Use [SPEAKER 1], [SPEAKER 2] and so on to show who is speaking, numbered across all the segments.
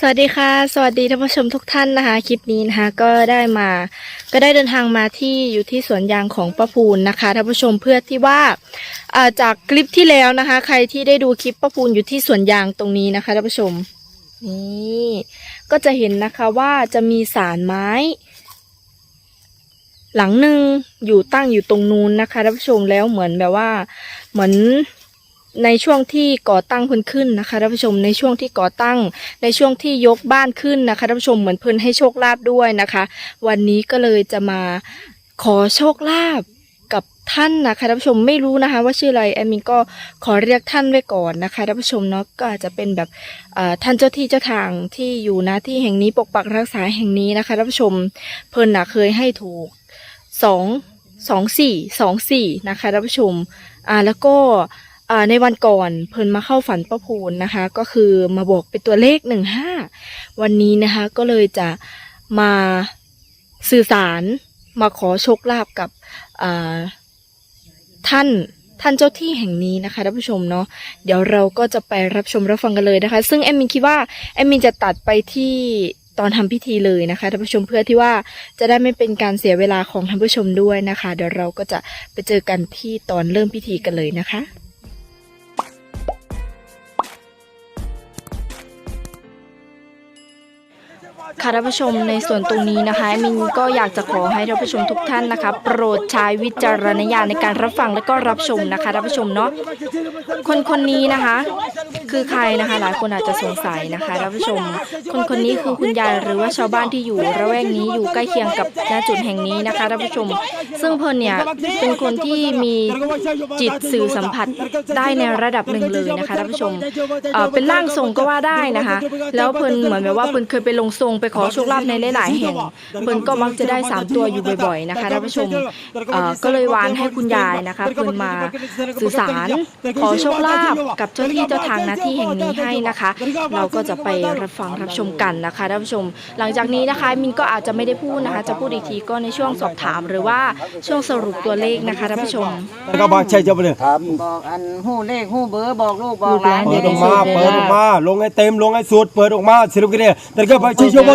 [SPEAKER 1] สวัสดีค่ะ สวัสดีท่านผู้ชมทุกท่านนะคะ คลิปนี้นะคะ ก็ได้มา ก็ได้เดินทางมาที่อยู่ที่สวนยางของป้าพูนนะคะท่านผู้ชมเพื่อที่ว่าจากคลิปที่แล้วนะคะ ใครที่ได้ดูคลิปป้าพูนอยู่ที่สวนยางตรงนี้นะคะท่านผู้ชมนี่ก็จะเห็นนะคะว่าจะมีสารไม้ หลังหนึ่งอยู่ตั้งอยู่ตรงนู้นนะคะท่านผู้ชมแล้วเหมือนแบบว่าเหมือน ในช่วงที่ก่อตั้งเพิ่นขึ้นนะคะท่านผู้ชมในช่วงที่ก่อตั้ง ในช่วงที่ยกบ้านขึ้นนะคะท่านผู้ชมเหมือนเพิ่นให้โชคลาภด้วยนะคะ วันนี้ก็เลยจะมาขอโชคลาภกับท่านนะคะท่านผู้ชมไม่รู้นะคะ ว่าชื่ออะไรแอมมินก็ขอเรียกท่านไว้ก่อนนะคะท่านผู้ชมเนาะก็อาจจะเป็นแบบท่านเจ้าที่เจ้าทางที่อยู่นะที่แห่งนี้ปกปักรักษาแห่งนี้นะคะท่านผู้ชมเพิ่นนะเคยให้ถูกสองสองสี่สองสี่นะคะท่านผู้ชมอ่าแล้วก็ ในวันก่อนเพิ่นมาเข้าฝันประพูนนะคะ ก็คือมาบอกเป็นตัวเลขหนึ่งห้าวันนี้นะคะ ก็เลยจะมาสื่อสารมาขอโชคลาภกับท่านท่านเจ้าที่แห่งนี้นะคะท่านผู้ชมเนาะเดี๋ยวเราก็จะไปรับชมรับฟังกันเลยนะคะ ซึ่งแอมมินคิดว่าแอมมินจะตัดไปที่ตอนทำพิธีเลยนะคะท่านผู้ชมเพื่อที่ว่าจะได้ไม่เป็นการเสียเวลาของท่านผู้ชมด้วยนะคะ เดี๋ยวเราก็จะไปเจอกันที่ตอนเริ่มพิธีกันเลยนะคะ ค่ะท่านผู้ชมในส่วนตรงนี้นะคะมินก็อยากจะขอให้ท่านผู้ชมทุกท่านนะคะ โปรดใช้วิจารณญาณในการรับฟังและก็รับชมนะคะท่านผู้ชมเนาะคนคนนี้นะคะ คือใครนะคะ หลายคนอาจจะสงสัยนะคะท่านผู้ชม คนคนนี้คือคุณยายหรือว่าชาวบ้านที่อยู่ระแวกนี้อยู่ใกล้เคียงกับณจุดแห่งนี้นะคะท่านผู้ชม ซึ่งเพลเนี่ยเป็นคนที่มีจิตสื่อสัมผัสได้ในระดับหนึ่งเลยนะคะท่านผู้ชมเป็นร่างทรงก็ว่าได้นะคะ แล้วเพลเหมือนแบบว่าเพลเคยไปลงทรงไปขอโชคลาภในหลายๆแห่งเพิ่นก็มักจะได้ 3 ตัวอยู่บ่อยๆนะคะท่านผู้ชมก็เลยวานให้คุณยายนะคะเพิ่นมาสื่อสารขอโชคลาภกับเจ้าที่เจ้าทางหน้าที่แห่งนี้ให้นะคะ เราก็จะไปรับฟังรับชมกันนะคะท่านผู้ชม หลังจากนี้นะคะมินก็อาจจะไม่ได้พูดนะคะ จะพูดอีกทีก็ในช่วงสอบถามหรือว่าช่วงสรุปตัวเลขนะคะท่านผู้ชม
[SPEAKER 2] ก็บอกใช่จะไปเลย
[SPEAKER 3] ครับบอกอันหู้เลขหู้เบอร์บอกลูกบอกหลาน
[SPEAKER 2] เปิดออกมาเปิดออกมาลงให้เต็มลงให้สุดเปิดออกมาสิลูกันเลยแต่ก็ไปกชี้ช่วย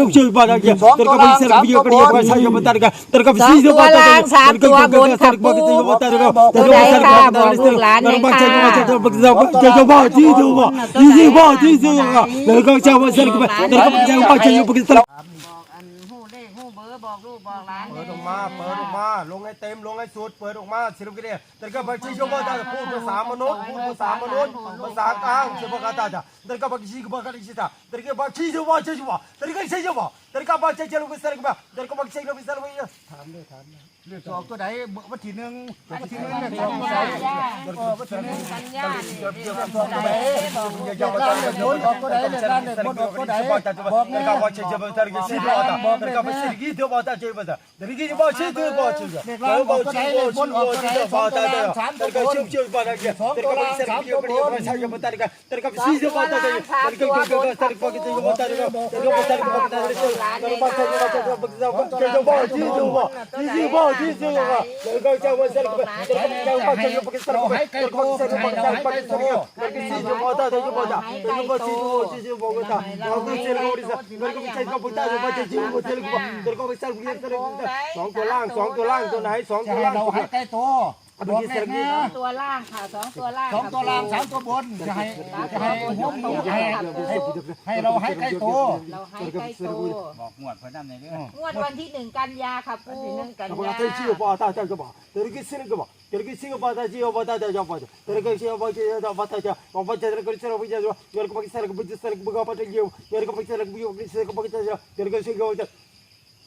[SPEAKER 2] चुप चुप बात किया तेरे को भी सर वीडियो कर दिया पैसा ये बता रहा तेरे को भी जो बात है। तेरे को भी सर को भी जो बता रहा तेरे को सर का तेरे को बच्चे को बच्चे को। बच्चे को जो बात जी जो बात जी बात जी जो तेरे को चाहो सर को तेरे को बच्चे को बच्चे को बच्चे บอกลู
[SPEAKER 3] กบอกหลาน
[SPEAKER 2] เปิดออกมา เปิดออกมา ลงให้เต็ม ลงให้สุด เปิดออกมาสิลูกเนี่ยแต่ก็ไปชี้ชมว่าจะพูดภาษามนุษย์ พูดภาษามนุษย์ ภาษากลางเฉพาะกาตาจ้ะแต่ก็ไปชี้ก็บอกกันชี้ตาแต่ก็ไปชี้ชมว่าชี้ชมว่าแต่ก็ชี้ชมว่าแต่ก็ไปชี้ชมว่าสลับแต่ก็ไปชี้ชมว่าสลับถามเลยถามเลย
[SPEAKER 3] เลขสองตัวใดวันที่หนึ่งวันที่หนึ่งเลขสองตัวใดวันที่หนึ่งกันยาเลขสองตัวใดบอกลูกบอกหลานเลขบนบอกตัวใดเลขล่างเลขบนบอกตัวใดบอกแม่
[SPEAKER 2] แต่ก็ไปชี้ชมว่าแต่ก็ชี้ชมว่าแต่ก็ไปชี้กี่ตัวว่าแต่ชี้ว่าแต่ก็ชี้ว่าชี้ตัวว่าชี้
[SPEAKER 3] เลขล่างบอกตัวใดเลขบนบอกตัวใดสองตัวล่างสามตัวบน
[SPEAKER 2] ชื่อว่าอะไรสองตัวล่างสามตัวบนใช่ยังไม่ตัดกันแต่ก็ชี้ชมว่าแต่ก็แต่ก็ก็ก็แต่ก็ก็ว่าแต่ก็แต่ก็แต่ก็แต่ก็แต่ก็แต่ก็แต่ก็ชี้ว่าชี้ว่าชี้ว่าชี้ว่าชี้ว่าแต่ก็จะว่าแต่ก็แต่ก็จะว่าชี้ว่าแต่ก็แต่ก็แต่ก็ชี้ว่าแต่ก็ชี้ว่าแต่ก็ว่าแต่ก็ชี้ว่าชี้ว่าก็แต่เราก็ชี้ว่าดิแต่ก็ชี้ว่าแต่ก็ว่าชี้ว่าแต่ก็แต่ก็ชี้ว่าแต่ก็สองตัวล่างสองตัวล่างตัวไหนสองตัวล่าง
[SPEAKER 3] เราให้ใกล้ตัวบอกแม่แม่
[SPEAKER 4] ตัวล่างค่ะสองตัวล่าง
[SPEAKER 3] สองตัวล่างสามตัวบนจะให้จะให้หัวจะให้ให้ให้เราให้ใกล้ตัว
[SPEAKER 4] เราให้ใกล้ตัว
[SPEAKER 3] บอกงวดเพิ่นนำในเรื่อง
[SPEAKER 4] งวดวันที่หนึ่งกันยาค่ะปู
[SPEAKER 3] กัน
[SPEAKER 2] เรา
[SPEAKER 3] ยา
[SPEAKER 2] ก็ชี้ว่าตาจะว่าแต่ก็ชี้ก็ว่าแต่ก็ชี้ว่าตาชี้ว่าตาจะว่าแต่ก็ชี้ว่าชี้ว่าตาจะว่าตาจะก็ชี้ว่าจะว่าเงินก็ไปใส่ก็ไปใส่ก็ไปก็ไป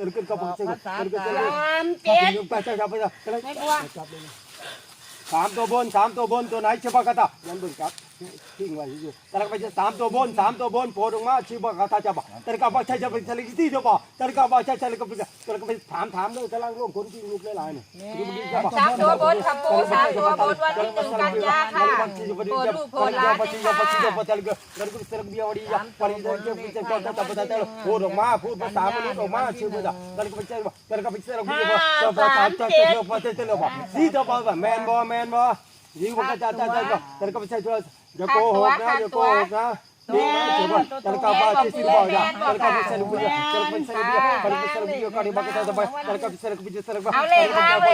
[SPEAKER 2] สามตัวสามตัวแต่ละกี่ชั่วโมงก็จะบสิชั่วโมงแต่ละกี่ก็บสิแต่ละกี่แต่ละ
[SPEAKER 4] สามเจ็ด
[SPEAKER 2] ไปจับไปจับ
[SPEAKER 4] ไม่กลัว
[SPEAKER 2] สามตัวบนสามตัวบนตัวไหนชิบะกะตายันบึงครับ ทิ้งไว้อยู่แต่ละไปจะสามตัวบนสามตัวบนโผล่ออกมาชิบะกะตาจับอกแต่ก็บอกใช่จะไปแต่ละกี่ที่เดียวบอกแต่ก็บอกใช่ใช่แล้วก็ไปแต่ก็ไปถามถามด้วยกำลังร่วมคนที่ลูกหลายๆนี่ย
[SPEAKER 4] สามตัวบนค่ะปูสามตัวบนวันที่หนึ่งกันยาค่ะโปรดลูกโปรดหลานนะคะ
[SPEAKER 2] พูดออกมาพูดภาษามนุษย์ออกมาชื่อภาษาแต่ก็ไปเจอแต่ก็ไปเจอเราพูดว่าจะภาษาจะเจอภาษาเจอบอกสีจะบอกว่าแมนบอแมนบอ ยิงว่าจะจะจะจะแต่ก็ไปเจออย่าโกหกนะอย่าโกหกนะ นี่นะเชื่อว่าแต่ก็ว่าที่สิบอกอย่าแต่ก็ไปเจอลูกอย่าแต่ก็ไปเจอลูกอย่าแต่ก็ไปเจอลูกอย่าก็ได้บอกกันจะไปแต่ก็ไปเจอลูกอย่าแต่ก็ไปเจอล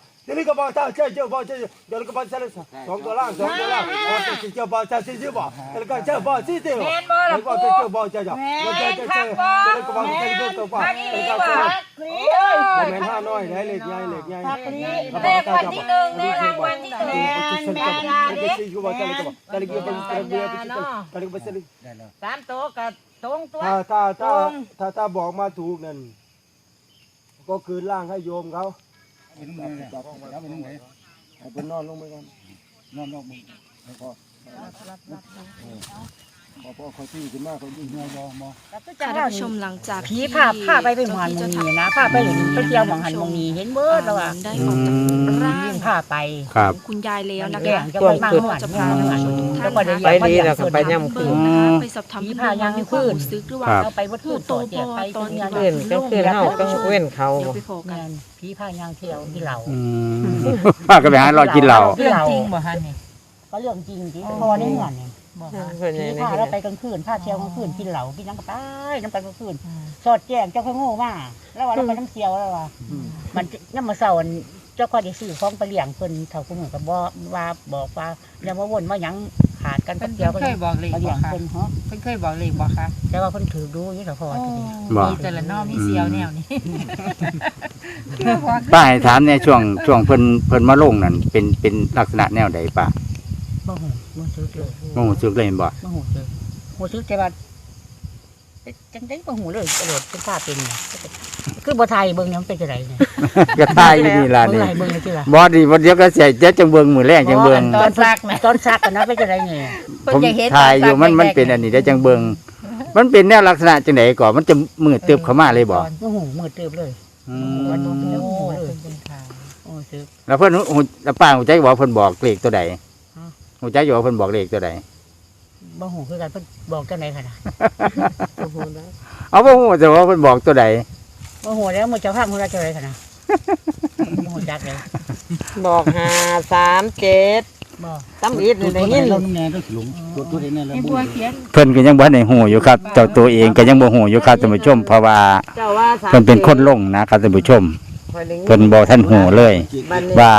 [SPEAKER 2] ู เดี๋ยวนี้ก็บอกเจ้าเจ้าเจ้าบอกเจ้า
[SPEAKER 4] เดี๋
[SPEAKER 2] ย
[SPEAKER 4] ว
[SPEAKER 2] ก็บอกเจ้า
[SPEAKER 4] สองตัว
[SPEAKER 2] ล่างสองตัวล่างบอกเจ้าเจ้าบอกเจ้าเจ้าบอกเดี๋ยวนี้ก็เจ้าบอกเจ้าเจ้าแล้วก็เจ้าบอกเจ้าเจ้าแล้วก็เจ้าเจ้าเดี๋ยวนี้ก็บอกเจ้าเจ้าตัวบอกเดี๋ยวนี้ก็บอกคอมเมนต์ห้าน้อยได้เล็าเหญ่เล็กเหญ่
[SPEAKER 4] เลขวันที่หนึ่งเนรางวัลที่หนึ่งแมนแมนเด็กแมนตะลิกเป็นตะลิาเป็นตะลิกเป็นตะลิกสามตัวกับตรงตัเถ้า
[SPEAKER 2] ถ้าเถ้าถ้าบอกมาถูกนั่นก็คืนล่างให้โยมเขา
[SPEAKER 3] เป็นไงจับจับไป็นไง
[SPEAKER 2] ให้เป็นนอนลงไปก่อน
[SPEAKER 3] นอนนอกมึงพอพอ พอคอยที่ขึ้นมาคอยที่เงยมอ
[SPEAKER 1] ค่ะท่านผู้ชมหลังจาก
[SPEAKER 5] ผีพาพาไปไปหมอนมงนีนะพาไปเห็นไปเที่ยวหมองหันมงนีเห็นเบิดแล้วอะ
[SPEAKER 1] ได้ออกจากร่าง
[SPEAKER 5] ยิ่งพาไป
[SPEAKER 6] ครับ
[SPEAKER 1] ของคุณยายแล้วนะ
[SPEAKER 5] แก
[SPEAKER 1] คะ
[SPEAKER 5] งจะไปมาหวาน
[SPEAKER 1] จะ
[SPEAKER 5] พา
[SPEAKER 1] พา
[SPEAKER 5] หวาน
[SPEAKER 1] ท่า
[SPEAKER 5] แล้ว
[SPEAKER 1] น
[SPEAKER 5] ก็ได้
[SPEAKER 1] นะคะ
[SPEAKER 6] ไปดีแล้วก็ไปย่ำ
[SPEAKER 1] เบิ่งนะคะไปสอบถาม
[SPEAKER 5] ผี
[SPEAKER 1] คุณ
[SPEAKER 5] พา
[SPEAKER 1] ลุ
[SPEAKER 5] ยังง
[SPEAKER 1] มี
[SPEAKER 5] ขึ้
[SPEAKER 1] ความ
[SPEAKER 5] น
[SPEAKER 1] รู้สึกหรือว่า
[SPEAKER 6] ครับ
[SPEAKER 5] เราไปวัด
[SPEAKER 1] ผู้
[SPEAKER 5] ผู้
[SPEAKER 1] โต
[SPEAKER 5] โต
[SPEAKER 1] บ่
[SPEAKER 5] เจียไป
[SPEAKER 1] ตอนนี้
[SPEAKER 5] เงิน
[SPEAKER 6] เล่นก็คือเฮาต้องเว้นเขา
[SPEAKER 1] เดี๋ยวไปพอกัน
[SPEAKER 5] เงินผีพายางเที่ยวที่เรา
[SPEAKER 6] อืมป้าก็ไปหารอกินเหล้า
[SPEAKER 5] เรื่องจริงบ่ฮะนี่ก็เรื่องจริงที่พอได้เงินเนี่ย บอกฮะ
[SPEAKER 6] เพิ่นนี่
[SPEAKER 5] ผีพาเราไปกลางคืนพาเที่ยวกลางคืนกินเหล้ากินน้ำกระป้ายน้ำกันกลางคืน สอดแจ้งเจ้าข้างโง่มาแล้วว่าเราไปน้ำเที่ยวแล้วว่ามันน้ำมาเสาร์เจ้าก็ได้ซื้อของไปเลี้ยงเพิ่นเขาคุณก็บอกว่าบอกว่าอย่ามาวนมาหยังขาดกัน
[SPEAKER 7] เพิ่
[SPEAKER 5] กับ
[SPEAKER 7] น
[SPEAKER 5] เดียวกัน
[SPEAKER 7] เคยบอกเลข
[SPEAKER 5] ไป
[SPEAKER 7] บ่
[SPEAKER 5] เลี้ยง
[SPEAKER 7] คะ
[SPEAKER 5] เพิ่นฮะ
[SPEAKER 7] เพิ่นเคยบอกเลขบ่คะ
[SPEAKER 5] แต่ว่าเพิ่นถือดูอยู่แต่พอทีนี้
[SPEAKER 6] บ่
[SPEAKER 7] มีแต่ละนอมีเสียวแนวนี้
[SPEAKER 6] ป้าให้ถามในช่วงช่วงเพิ่นเพิ่นมาลงนั่นเป็นเป็นลักษณะแนวใดป้า
[SPEAKER 5] บ่หูบ่ซื้อเลย
[SPEAKER 6] บ่ฮู้สึกเลยแม่นบ่
[SPEAKER 5] บ่หูเลยหูซื้อแต่ว่าเป็นจังได๋บ่หูเลยกระโดดเป็นภาพเป็นเนี่ยคือบ่ไทยเบิ่งเนี่ยมันเป็นจังไดเนี่ย
[SPEAKER 6] ก็ทายอยู่นี่ล่ะ
[SPEAKER 5] เบิ่ง
[SPEAKER 6] นี่
[SPEAKER 5] ให้เบิ่งเลยสิล่ะ
[SPEAKER 6] บ่ดีบ่เดี๋ยวก็เสียเดี๋ยวจังเบิ่งมื้อแรกจังเบิ่ง
[SPEAKER 5] ตอนซักนะตอนซักกันนะเป็นจังไดเนี่ย
[SPEAKER 6] ผมทายอยู่มันมันเป็นอันนี้เดี๋ยวจังเบิ่งมันเป็นแนวลักษณะจังไดก่อนมันจะมืดตึบเข้ามาเลยบ่
[SPEAKER 5] บ่หูมือเติบเลย
[SPEAKER 6] อื
[SPEAKER 5] มัน
[SPEAKER 6] ม
[SPEAKER 5] บ่หู
[SPEAKER 7] โอ้
[SPEAKER 5] เลย
[SPEAKER 7] เพิ่นเป็นข่าว
[SPEAKER 5] โอ้ซื้อ
[SPEAKER 6] แล้วเพิ่นฮู้แล้วป้าฮู้จักบ่ว่าเพิ่นบอกเลขตัวใด
[SPEAKER 5] ฮะ
[SPEAKER 6] ฮู้จักอยู่ว่าเพิ่นบอกเลขตัวใด
[SPEAKER 5] บ่หูคือกันเพิ่นบอกจังได๋ค่ะนะ
[SPEAKER 6] เอาบ่ฮู้แต่ว่าเพิ่นบอกตัวใด
[SPEAKER 5] บ่หูแล้วมื้อเจ้าข้างฮู้จักจังได๋ค่ะนะบ่หูจักเลย
[SPEAKER 8] บอกหาสามเจ็ด
[SPEAKER 5] บ่
[SPEAKER 8] ตำอีด
[SPEAKER 3] ตัว
[SPEAKER 8] ได้
[SPEAKER 3] ไหน
[SPEAKER 8] ยิน
[SPEAKER 3] เราแน่ก็หลงตัวตัวไหนแล้ว
[SPEAKER 7] ให้บัวเขียน
[SPEAKER 6] เพิ่นก็ยังบ่ทันได้ฮู้อยู่ครับเจ้าตัวเองก็ยังบ่ฮู้อยู่ครับท่านผู้ชมเพราะว่า
[SPEAKER 8] เจ้าว่าสาม
[SPEAKER 6] เพิ่นเป็นคนลงนะครับท่านผู้ชม
[SPEAKER 8] ข้ อยได้ยิ
[SPEAKER 6] เพิ่นบ่ทันฮู้เลย
[SPEAKER 8] บัดนี้
[SPEAKER 6] ว่า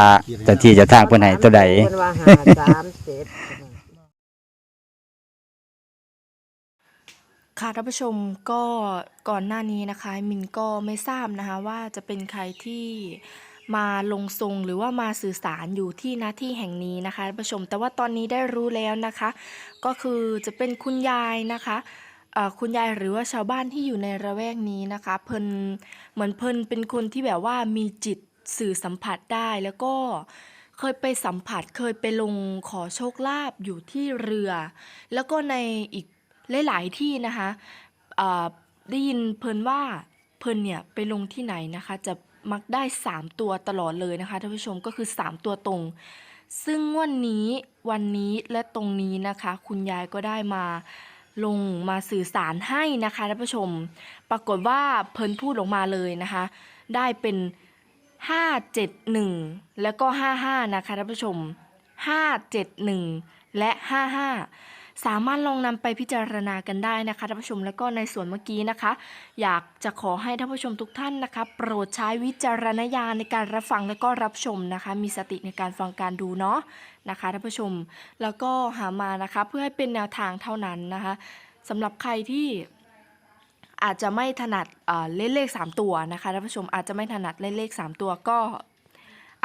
[SPEAKER 6] เจ้าที่เจะทางเพิ่นให้ตัวใด
[SPEAKER 8] เพิ่นว่าหาสามเจ็ด
[SPEAKER 1] ค่ะท่านผู้ชมก็ก่อนหน้านี้นะคะ มินก็ไม่ทราบนะคะว่าจะเป็นใครที่มาลงทรงหรือว่ามาสื่อสารอยู่ที่หน้าที่แห่งนี้นะคะท่านผู้ชมแต่ว่าตอนนี้ได้รู้แล้วนะคะ ก็คือจะเป็นคุณยายนะคะเอ่อ คุณยายหรือว่าชาวบ้านที่อยู่ในระแวกนี้นะคะ เพิ่นเหมือนเพิ่นเป็นคนที่แบบว่ามีจิตสื่อสัมผัสได้แล้วก็เคยไปสัมผัสเคยไปลงขอโชคลาภอยู่ที่เรือ แล้วก็ในอีกหลาย ๆ ที่นะคะได้ยินเพิ่นว่าเพิ่นเนี่ยไปลงที่ไหนนะคะ จะมักได้ 3 ตัวตลอดเลยนะคะท่านผู้ชมก็คือ 3 ตัวตรง ซึ่งวันนี้วันนี้และตรงนี้นะคะ คุณยายก็ได้มา ลงมาสื่อสารให้นะคะท่านผู้ชม ปรากฏว่าเพิ่นพูดออกมาเลยนะคะ ได้เป็นห้าเจ็ดหนึ่งแล้วก็ห้าห้านะคะท่านผู้ชมห้าเจ็ดหนึ่งและห้าห้า สามารถลองนำไปพิจารณากันได้นะคะท่านผู้ชมแล้วก็ในส่วนเมื่อกี้นะคะ อยากจะขอให้ท่านผู้ชมทุกท่านนะคะ โปรดใช้วิจารณญาณในการรับฟังและก็รับชมนะคะ มีสติในการฟังการดูเนาะนะคะท่านผู้ชมแล้วก็หามานะคะเพื่อให้เป็นแนวทางเท่านั้นนะคะสำหรับใครที่อาจจะไม่ถนัดเอ่อเล่นเลข 3 ตัวนะคะท่านผู้ชมอาจจะไม่ถนัดเล่นเลข 3 ตัวก็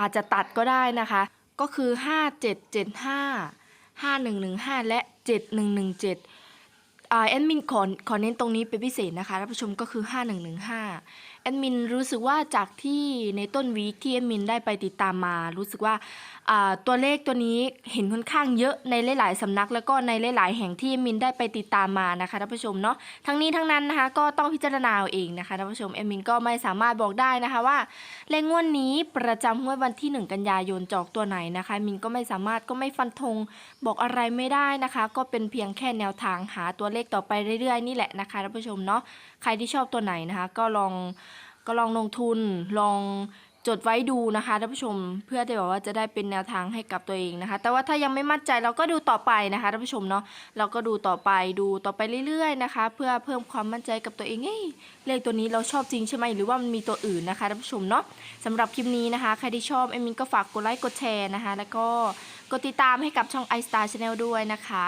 [SPEAKER 1] อาจจะตัดก็ได้นะคะ ก็คือ 5 7 7 5 5 1 1 5 และ 7 1 1 7อ่าแอดมินขอขอเน้นตรงนี้เป็นพิเศษนะคะท่านผู้ชมก็คือ 5115 แอดมินรู้สึกว่าจากที่ในต้นวีคที่แอดมินได้ไปติดตามมา รู้สึกว่าตัวเลขตัวนี้เห็นค่อนข้างเยอะในหลาย ๆสำนัก แล้วก็ในหลาย ๆ แห่งที่แอดมินได้ไปติดตามมานะคะท่านผู้ชมเนาะทั้งนี้ทั้งนั้นนะคะก็ต้องพิจารณาเอาเองนะคะท่านผู้ชมแอดมินก็ไม่สามารถบอกได้นะคะว่าเลขงวดนี้ประจำงวดวันที่ 1 กันยายนจอกตัวไหนนะคะ มินก็ไม่สามารถก็ไม่ฟันธงบอกอะไรไม่ได้นะคะ ก็เป็นเพียงแค่แนวทางหาตัวเลขต่อไปเรื่อย ๆ นี่แหละนะคะท่านผู้ชมเนาะ ใครที่ชอบตัวไหนนะคะ ก็ลองก็ลองลงทุนลองจดไว้ดูนะคะท่านผู้ชมเพื่อที่แบบว่าจะได้เป็นแนวทางให้กับตัวเองนะคะ แต่ว่าถ้ายังไม่มั่นใจเราก็ดูต่อไปนะคะท่านผู้ชมเนาะเราก็ดูต่อไปดูต่อไปเรื่อยๆนะคะ เพื่อเพิ่มความมั่นใจกับตัวเองเอ้ยเลขตัวนี้เราชอบจริงใช่ไหมหรือว่ามันมีตัวอื่นนะคะท่านผู้ชมเนาะสำหรับคลิปนี้นะคะใครที่ชอบเอมินก็ฝากกดไลค์กดแชร์นะคะ แล้วก็กดติดตามให้กับช่อง iStar Channel ด้วยนะคะ